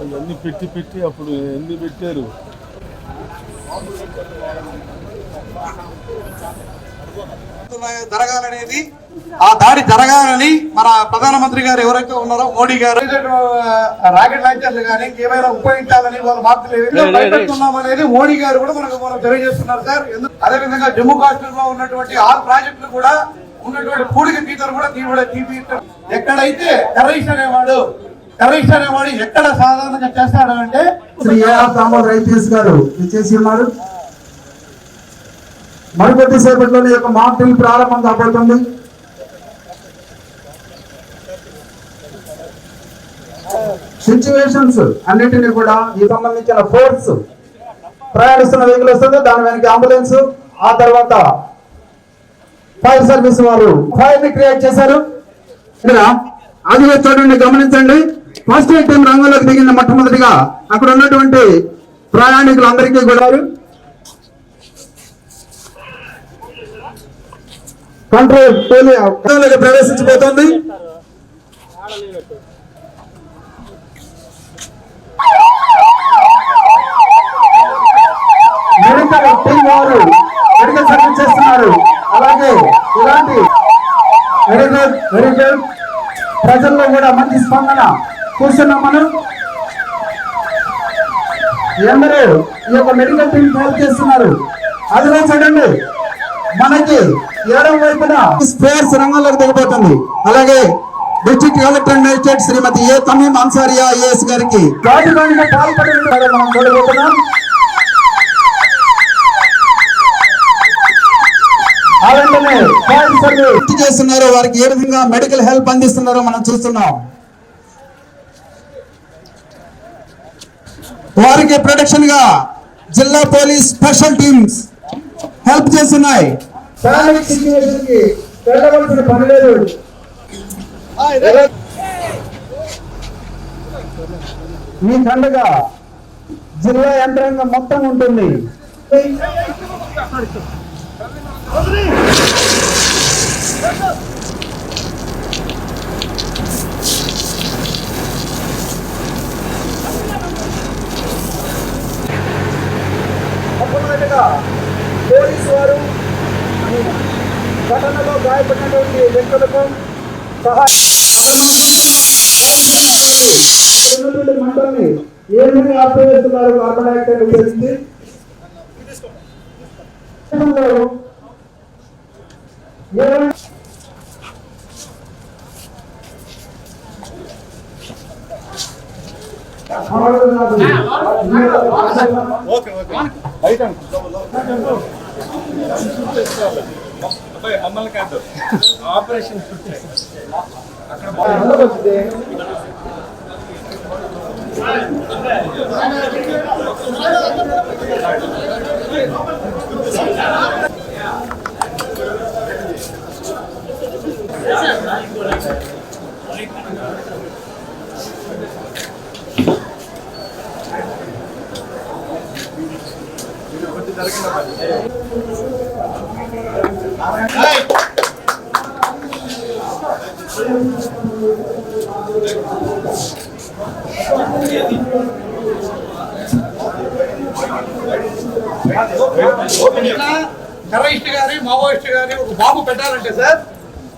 అవన్నీ పెట్టి పెట్టి అప్పుడు ఎన్ని పెట్టారు? జరగాలనేది ఆ దాడి జరగాలని మన ప్రధానమంత్రి గారు ఎవరైతే ఉన్నారో మోడీ గారు. రాకెట్ లాంచర్లు కానీ ఏమైనా ఉపయోగించాలని వాళ్ళ మార్పులు అనేది మోడీ గారు కూడా మనకు మనం తెలియజేస్తున్నారు సార్. ఎందు- అదేవిధంగా జమ్మూ కాశ్మీర్లో ఉన్నటువంటి ఆరు ప్రాజెక్టులు కూడా ఉన్నటువంటి పూడిక తీతలు కూడా తీవ్ర తీపి ఎక్కడైతే టెర్రరిస్ట్ అనేవాడు టెర్రరిస్ట్ అనేవాడు ఎక్కడ సాధారణంగా చేస్తాడు అంటే శ్రీ ఏఆర్ గారు చేసి ఉన్నారు మరికొద్ది సేపట్లోనే ఈ యొక్క మాక్ డ్రిల్ ప్రారంభం కాబోతుంది. సిచ్యువేషన్స్ అన్నిటినీ కూడా ఈ సంబంధించిన ఫోర్స్ ప్రయాణిస్తున్న వెహికల్ వస్తుంది. దాని వెనక అంబులెన్స్ ఆ తర్వాత ఫైర్ సర్వీస్ వారు ఫైర్ని క్రియేట్ చేశారు. అది చూడండి గమనించండి. ఫస్ట్ ఎయిడ్ టీం రంగంలోకి దిగింది మొట్టమొదటిగా అక్కడ ఉన్నటువంటి ప్రయాణికులందరికీ కూడా కంట్రోల్ పోలీ ప్రవేశించబోతోంది. మెడికల్ టీం వారు మెడికల్ సర్వీస్ చేస్తున్నారు. అలాగే ఇలాంటి మెడికల్ మెడికల్ ప్రజల్లో కూడా మంచి స్పందన కూర్చున్నాం మనం అందరూ ఈ యొక్క మెడికల్ టీం హెల్ప్ చేస్తున్నారు. అదిలో చూడండి. మనకి ఎడం వైపున స్పేర్స్ రంగంలోకి దిగబోతుంది అలాగే district collector magistrate Srimati A Thameem Ansariya IAS గారికి రాజధానిగా మనం చూడబోతున్నాం. చేస్తున్నారు. వారికి ఏ విధంగా మెడికల్ హెల్ప్ అందిస్తున్నారో మనం చూస్తున్నాం. వారికి ప్రొటెక్షన్గా జిల్లా పోలీస్ స్పెషల్ టీమ్స్ హెల్ప్ చేస్తున్నాయి. మీ కండగా జిల్లా యంత్రాంగం మొత్తం ఉంటుంది. మొట్టమొదటిగా పోలీసు వారు ఘటనలో గాయపడినటువంటి వ్యక్తులకు సహాయం ఉన్నటువంటి మంటల్ని ఏ విధంగా ఆపివేస్తున్నారు కార్బన్ డైఆక్సైడ్ ఉపయోగించి అబ్బాయి మమ్మల్ని కాదు. ఆపరేషన్ టెర్రరిస్ట్ గారి మావోయిస్ట్ గారి ఒక బాబు పెట్టాలంటే సార్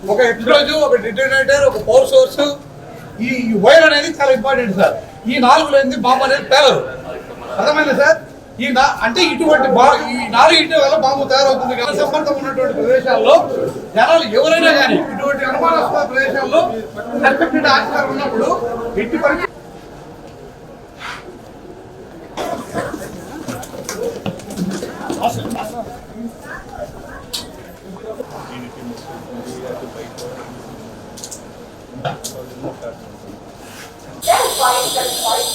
ఒక ఎక్స్ప్లోజివ్ ఒక డిటోనేటర్ ఒక పవర్ సోర్స్ ఈ వైర్ అనేది చాలా ఇంపార్టెంట్ సార్. ఈ నాలుగు లేనిది బాంబు అనేది పేలదు అర్థమైంది సార్? ఈ అంటే ఇటువంటి బా ఈ నాలుగు ఇంటి వల్ల బాంబు తయారవుతుంది. కదా సంబంధం ఉన్నటువంటి ప్రదేశాల్లో జనాలు ఎవరైనా కానీ ఇటువంటి అనుమానాస్పద ప్రదేశాల్లో సస్పెక్టెడ్ ఆచారం ఉన్నప్పుడు ఎట్టి పరిస్థితి That's why it's just like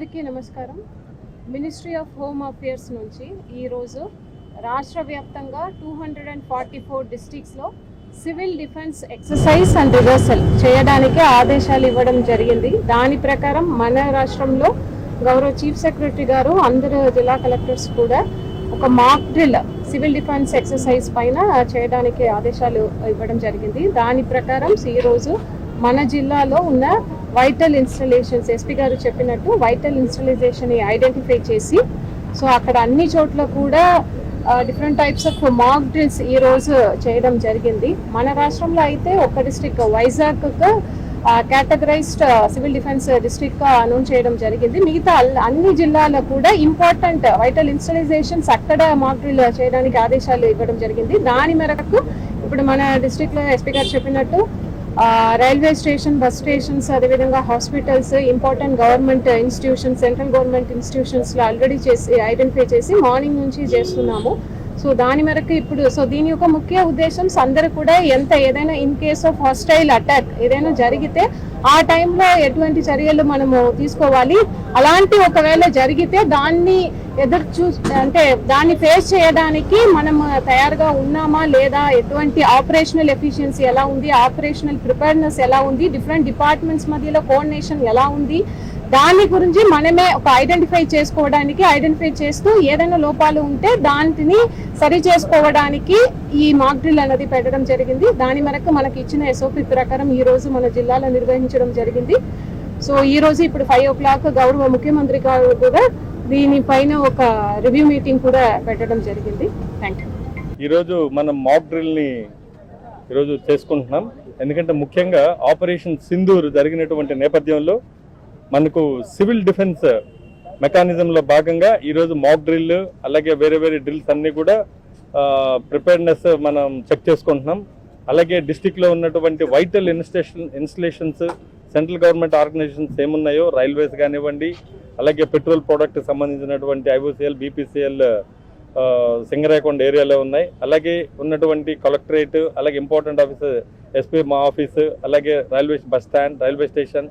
అందరికీ నమస్కారం. మినిస్ట్రీ ఆఫ్ హోమ్ అఫేర్స్ నుంచి ఈరోజు రాష్ట్ర వ్యాప్తంగా two hundred and forty four డిస్టిక్స్లో civil defence exercise and rehearsal చేయడానికి ఆదేశాలు ఇవ్వడం జరిగింది. దాని ప్రకారం మన రాష్ట్రంలో గౌరవ చీఫ్ సెక్రటరీ గారు అందరు జిల్లా కలెక్టర్స్ కూడా ఒక mock drill civil defence exercise పైన చేయడానికి ఆదేశాలు ఇవ్వడం జరిగింది. దాని ప్రకారం ఈరోజు మన జిల్లాలో ఉన్న వైటల్ ఇన్స్టలేషన్స్ ఎస్పీ గారు చెప్పినట్టు వైటల్ ఇన్స్టలైజేషన్ ఐడెంటిఫై చేసి సో అక్కడ అన్ని చోట్ల కూడా different types of mock drills ఈ రోజు చేయడం జరిగింది. మన రాష్ట్రంలో అయితే ఒక district Vizag categorized civil defence district announce చేయడం జరిగింది. మిగతా అల్- అన్ని జిల్లాలో కూడా ఇంపార్టెంట్ వైటల్ ఇన్స్టలైజేషన్స్ అక్కడ మాక్ డ్రిల్ చేయడానికి ఆదేశాలు ఇవ్వడం జరిగింది. దాని మేరకు ఇప్పుడు మన డిస్ట్రిక్ట్లో ఎస్పీ గారు చెప్పినట్టు రైల్వే స్టేషన్ బస్ స్టేషన్స్ అదేవిధంగా hospitals important government institutions central government ఇన్స్టిట్యూషన్స్లో already చేసి ఐడెంటిఫై చేసి మార్నింగ్ నుంచి చేస్తున్నాము. సో దాని మేరకు ఇప్పుడు సో దీని యొక్క ముఖ్య ఉద్దేశం అందరూ కూడా ఎంత ఏదైనా in case of hostile attack ఏదైనా జరిగితే ఆ టైంలో ఎటువంటి చర్యలు మనము తీసుకోవాలి? అలాంటి ఒకవేళ జరిగితే దాన్ని ఎదురు చూ అంటే దాన్ని ఫేస్ చేయడానికి మనం తయారుగా ఉన్నామా లేదా? ఎటువంటి ఆపరేషనల్ ఎఫిషియన్సీ ఎలా ఉంది? ఆపరేషనల్ ప్రిపేర్నెస్ ఎలా ఉంది? డిఫరెంట్ డిపార్ట్మెంట్స్ మధ్యలో కోఆర్డినేషన్ ఎలా ఉంది? దాని గురించి మనమే ఒక ఐడెంటిఫై చేసుకోవడానికి ఐడెంటిఫై చేస్తూ ఏదైనా లోపాలు ఉంటే దానిని సరి చేసుకోవడానికి ఈ మాక్ డ్రిల్ అనేది పెట్టడం జరిగింది. దాని మేరకు మనకి ఇచ్చిన ఎస్ఓపి ప్రకారం ఈ రోజు మన జిల్లాలో నిర్వహించడం జరిగింది. సో ఈ రోజు ఇప్పుడు ఫైవ్ ఓ క్లాక్ గౌరవ ముఖ్యమంత్రి గారు కూడా దీనిపైన ఒక రివ్యూ మీటింగ్ కూడా పెట్టడం జరిగింది. థ్యాంక్ యూ ఈరోజు మనం మాక్ డ్రిల్ని ఈరోజు చేసుకుంటున్నాం. ఎందుకంటే ముఖ్యంగా ఆపరేషన్ సింధూర్ జరిగినటువంటి నేపథ్యంలో మనకు సివిల్ డిఫెన్స్ మెకానిజంలో భాగంగా ఈరోజు మాక్ డ్రిల్ అలాగే వేరే వేరే డ్రిల్స్ అన్నీ కూడా ప్రిపేర్నెస్ మనం చెక్ చేసుకుంటున్నాం. అలాగే డిస్టిక్లో ఉన్నటువంటి vital installation installations central government organisations ఏమున్నాయో రైల్వేస్ కానివ్వండి అలాగే పెట్రోల్ ప్రోడక్ట్ సంబంధించినటువంటి ఐఓసిఎల్ బీపీసీఎల్ సింగరాయకొండ ఏరియాలో ఉన్నాయి. అలాగే ఉన్నటువంటి కలెక్టరేట్ అలాగే ఇంపార్టెంట్ ఆఫీస్ ఎస్పీ మా ఆఫీస్ అలాగే railway bus stand railway station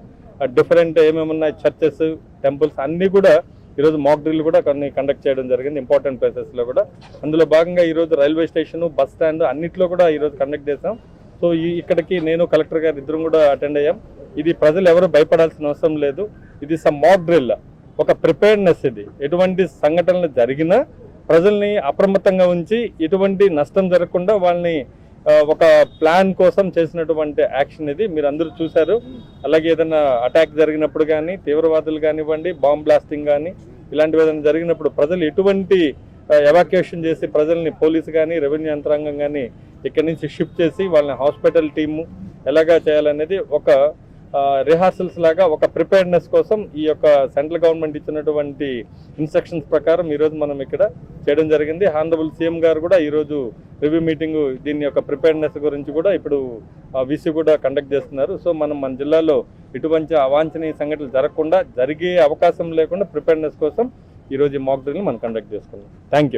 different ఏమేమి ఉన్నాయి చర్చెస్ టెంపుల్స్ అన్నీ కూడా ఈరోజు మాక్ డ్రిల్ కూడా కొన్ని కండక్ట్ చేయడం జరిగింది ఇంపార్టెంట్ ప్లేసెస్లో కూడా. అందులో భాగంగా ఈరోజు రైల్వే స్టేషన్ బస్ స్టాండ్ అన్నిట్లో కూడా ఈరోజు కండక్ట్ చేసాం సో ఈ ఇక్కడికి నేను కలెక్టర్ గారు ఇద్దరం కూడా అటెండ్ అయ్యాం. ఇది ప్రజలు ఎవరు భయపడాల్సిన అవసరం లేదు. ఇది సమ్ మాక్ డ్రిల్ ఒక ప్రిపేర్నెస్ ఇది. ఎటువంటి సంఘటనలు జరిగినా ప్రజల్ని అప్రమత్తంగా ఉంచి ఎటువంటి నష్టం జరగకుండా వాళ్ళని ఒక ప్లాన్ కోసం చేసినటువంటి యాక్షన్ ఇది. మీరు అందరూ చూశారు. అలాగే ఏదైనా అటాక్ జరిగినప్పుడు కానీ తీవ్రవాదులు కానివ్వండి బాంబ్ బ్లాస్టింగ్ కానీ ఇలాంటివి ఏదైనా జరిగినప్పుడు ప్రజలు ఎటువంటి ఎవాక్యుయేషన్ చేసి ప్రజల్ని పోలీసు కానీ రెవెన్యూ యంత్రాంగం కానీ ఇక్కడి నుంచి షిఫ్ట్ చేసి వాళ్ళని హాస్పిటల్ టీము ఎలాగా చేయాలనేది ఒక రిహార్సల్స్ లాగా ఒక ప్రిపేర్నెస్ కోసం ఈ యొక్క సెంట్రల్ గవర్నమెంట్ ఇచ్చినటువంటి ఇన్స్ట్రక్షన్స్ ప్రకారం ఈరోజు మనం ఇక్కడ చేయడం జరిగింది. హానరబుల్ సీఎం గారు కూడా ఈరోజు రివ్యూ మీటింగ్ దీని యొక్క ప్రిపేర్నెస్ గురించి కూడా ఇప్పుడు విసి కూడా కండక్ట్ చేస్తున్నారు. సో మనం మన జిల్లాలో ఇటువంటి అవాంఛనీయ సంఘటనలు జరగకుండా జరిగే అవకాశం లేకుండా ప్రిపేర్నెస్ కోసం ఈరోజు ఈ మాక్ డ్రిల్ మనం కండక్ట్ చేసుకున్నాం. Thank you